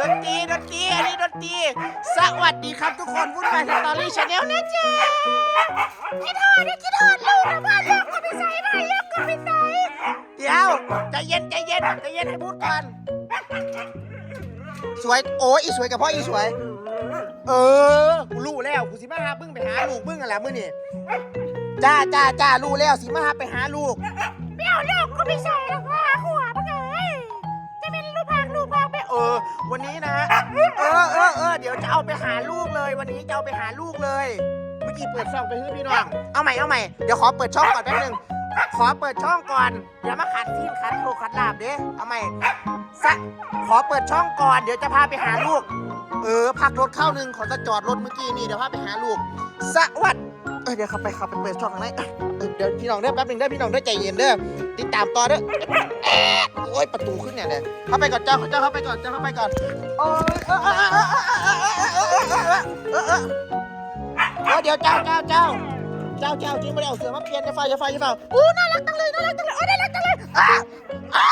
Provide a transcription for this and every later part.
ดนตรีดนตรีอันนี้ดนตรีสวัสดีครับทุกคนวุ่นวายสตอรี่ชาแนลนะจ๊ะคิดฮอดคิดฮอดลูกนะพ่อลูกก็ไม่ใส่หน่อยลูกก็ไม่ใส่เดี๋ยวใจเย็นใจเย็นใจเย็นให้พูดก่อนสวยโอ้ยอีสวยกับพ่ออีสวย เออกูรู้แล้วกูสิมาหามึงไปหาลูกมึงอะไรมึงนี่จ้าจ้าจ้ารู้แล้วสิมาหาไปหาลูกไม่เอาลูกก็ไม่ใส่หรอกว่าหัวากลูกพากไปเออ วันนี้นะ เออเออเออเดี๋ยวจะเอาไปหาลูกเลย วันนี้จะเอาไปหาลูกเลย เมื่อกี้เปิดช่องไปให้พี่น้อง เอาใหม่เอาใหม่ เดี๋ยวขอเปิดช่องก่อนแป๊บนึง ขอเปิดช่องก่อนเดี๋ยวมาขัดซีนขัดโลขัดลาบเด้เอาใหม่สะขอเปิดช่องก่อน เดี๋ยวจะพาไปหาลูก เออพักรถเข้าหนึ่งขอจะจอดรถเมื่อกี้นี่เดี๋ยวพาไปหาลูก สวัสดเออเดี๋ยวข้าไปข้าไปเปิดช่องข้างในอะเออเดี๋ยวพี่น้องเด้อแป๊บนึงเด้อพี่น้องเด้อใจเย็นเด้อ ติดตามต่อเด้อแอ๊โอ้ยประตูขึ้นเนี่ยเนี่ข้าไปก่อนเจ้าเจ้าข้าไปก่อนเจ้าเข้าไปก่อนโอ้ยเออเออเออเเดี๋ยวเจ้าเจ้าเจ้าเจ้าเจ้าจริงไม่ได้เอาเสือมาเปลี่ยนจะไฟจะไฟจะไฟอู้น่ารักจังเลยน่ารักจังเลยโอ้ยน่ารักจังเลยอ้าอ้า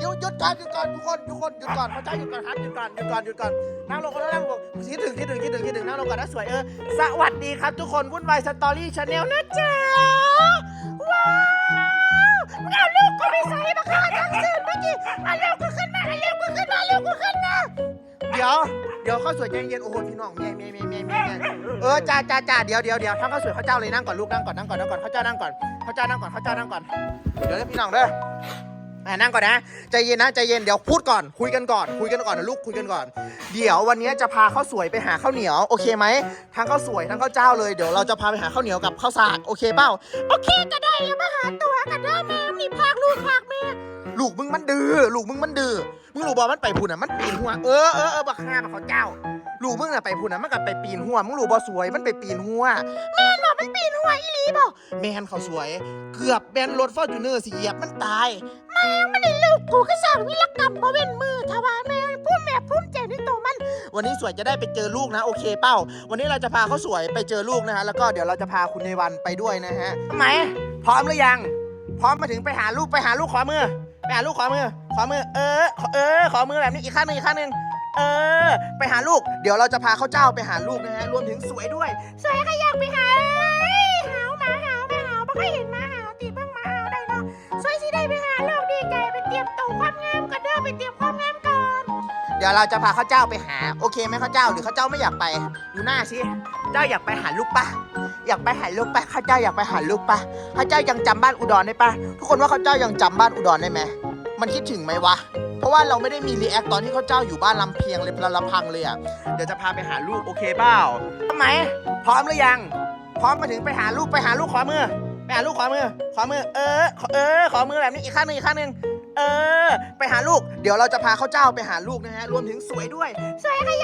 หยุดหยุดก่อนหยุดก่อนทุกคนทุกคนหยุดก่อนพระเจ้าหยุดก่อนครับหยุดก่อนหยุดก่อนหยุดก่อนนั่งลงก็นั่งลงคิดถึงคิดถึงคิดถึงคิดถึงนั่งลงก่อนนะสวยเออสวัสดีครับทุกคนวุ่นวายสตอรี่ชาแนลนะจ๊ะว้า มึงเอาลูกก็ไม่ใส่มาฆ่าทั้งสื่อเมื่อกี้เอาลูกก็ขึ้นมาเอาลูกก็ขึ้นมาเอาลูกก็ขึ้นมาเดี๋ยวเดี๋ยวข้าวสวยใจเย็นโอ้โหพี่น้องเมียเมียเมียเมียเมียเมียเออจ้าจ้าจ้าเดี๋ยวเดี๋ยวเดี๋ยวทำข้าวสวยข้าวเจ้าเลยนั่งก่อนลูกนั่งก่อนนั่งก่อนนั่งก่อนข้าวเจ้านั่งก่อนข้าวเจ้านั่งก่อนข้าวเจ้านั่งก่อนเดี๋ยวนะพี่น้องเด้ออ่านั่งก่อนนะใจเย็นนะใจเย็นเดี๋ยวพูดก่อนคุยกันก่อน คุยกันก่อนนะลูกคุยกันก่อน เดี๋ยววันนี้จะพาข้าวสวยไปหาข้าวเหนียวโอเคไหมทั้งข้าวสวยทั้งข้าวเจ้าเลยเดี๋ยวเราจะพาไปหาข้าวเหนียวกับข้าวสากโอเคเปล่าโอเคก็ได้มาหาตัวกัน ลูกมึงมันดื้อลูกมึงมันดื้อมึงรู้บอกมันไปพูนอะมันปีนหัวเออเออเออบักฮาบักเขาเจ้า ลูกมึงน่ะไปพูนอะมันก็ไปปีนหัวมึงรู้บ่สวยมันไปปีนหัวแม่นบ่มันปีนหัวอีหลีบ่แม่นเขาสวย เกือบแบนรถฟอร์จูเนอร์สิเหยียบมันตายแม่มันได้ลูกกูก็สร้างวิรกรรมบ่เว้นมือทว่าแม่พุ่มแม่พุ่มใจในตัวมัน วันนี้สวยจะได้ไปเจอลูกนะโอเคเป้า วันนี้เราจะพาเขาสวยไปเจอลูกนะฮะแล้วก็เดี๋ยวเราจะพาคุณในวันไปด้วยนะฮะทำไมพร้อมหรือยัง พร้อมมาถึงไปหาลูกไปหาลูกขอมือ ไปหาลูกขอมือ ขอมือ เออขอเออ ขอมือแบบนี้อีกข้างหนึ่งอีกข้างหนึ่งเออ ไปหาลูก เดี๋ยวเราจะพาข้าวเจ้าไปหาลูกนะฮะ รวมถึงสวยด้วย สวยก็อยากไปหาเหาวหมาหาวมาหาวบ่เคยเห็นหมาหาวตีเบิ่งหมาหาวได้เนาะสวยสิได้ไปหาลูกดีใจไปเตรียมตัวความงามกันเด้อไปเตรียมความงามก่อนเดี๋ยวเราจะพาข้าวเจ้าไปหา โอเคไหมข้าวเจ้า หรือข้าวเจ้าไม่อยากไป ดูหน้าสิ เจ้าอยากไปหาลูกปะ อยากไปหาลูกปะข้าเจ้าอยากไปหาลูกปะข้าเจ้ายังจำบ้านอุดรได้ปะทุกคนว่าข้าเจ้ายังจำบ้านอุดรได้ไหมมันคิดถึงไหมวะ เพราะว่าเราไม่ได้มีรีแอคตอนที่ข้าเจ้าอยู่บ้านลำเพียงเลยลำพังเลยอะเดี๋ยวจะพาไปหาลูกโอเคเปล่าทำไมพร้อมหรือยัง พร้อมมาถึงไปหาลูกไปหาลูกขอมือไปหาลูกขอมือขอมือ เออเออขอมือแบบนี้อีกข้างหนึ่งอีกข้างหนึ่งเออ ไปหาลูก เดี๋ยวเราจะพาข้าเจ้าไปหาลูกนะฮะรวมถึงสวยด้วยสวยก็อย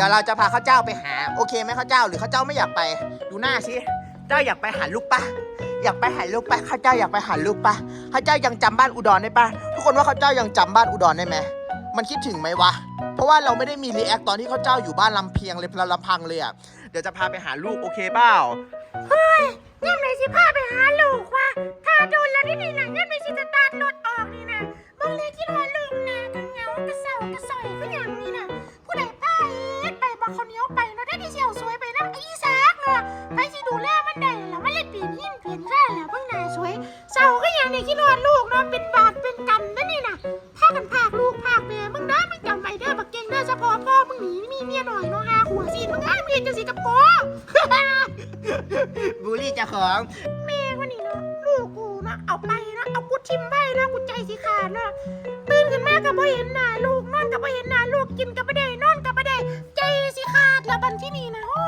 ดี๋ยวเราจะพาข้าวเจ้าไปหา โอเคไหมข้าวเจ้าหรือข้าวเจ้าไม่อยากไป ดูหน้าสิเจ้าอยากไปหาลูกปะอยากไปหาลูกปะข้าเจ้าอยากไปหาลูกปะข้าเจ้ายังจำบ้านอุดรได้ปะทุกคนว่าข้าเจ้ายังจำบ้านอุดรได้ไหมมันคิดถึงไหมวะ เพราะว่าเราไม่ได้มีรีแอคตอนที่ข้าเจ้าอยู่บ้านลำเพียงเลยลำพังเลยอะ เดี๋ยวจะพาไปหาลูกโอเคเปล่าเฮ้ยยังไงสิพาไปหาลูกวะถ้าโดนแล้วนี่นี่นะยังไงสิจะตัดรถอน คิดว่าลูกนะเป็นบาปเป็นกรรมนะนี่นะพากันพากลูกพากแม่มึงนะมึงจำไว้เด้อบักเก่งเด้อเฉพาะพ่อมึงหนีมีเมียหน่อยเนาะหาหัวซีนมึงอ้ายมึงเห็นจะสิกับกูบูลลี่เจ้าของแม่วันนี้เนาะลูกกูเนาะเอาไปเนาะเอากูทิมไว้เนาะกูใจสิขาดเนาะตื่นขึ้นมาก็บ่เห็นหน้าลูกนอนก็บ่เห็นหน้าลูกกินก็บ่ได้นอนก็บ่ได้ใจสิขาดแล้วบันที่นี่นะโอ้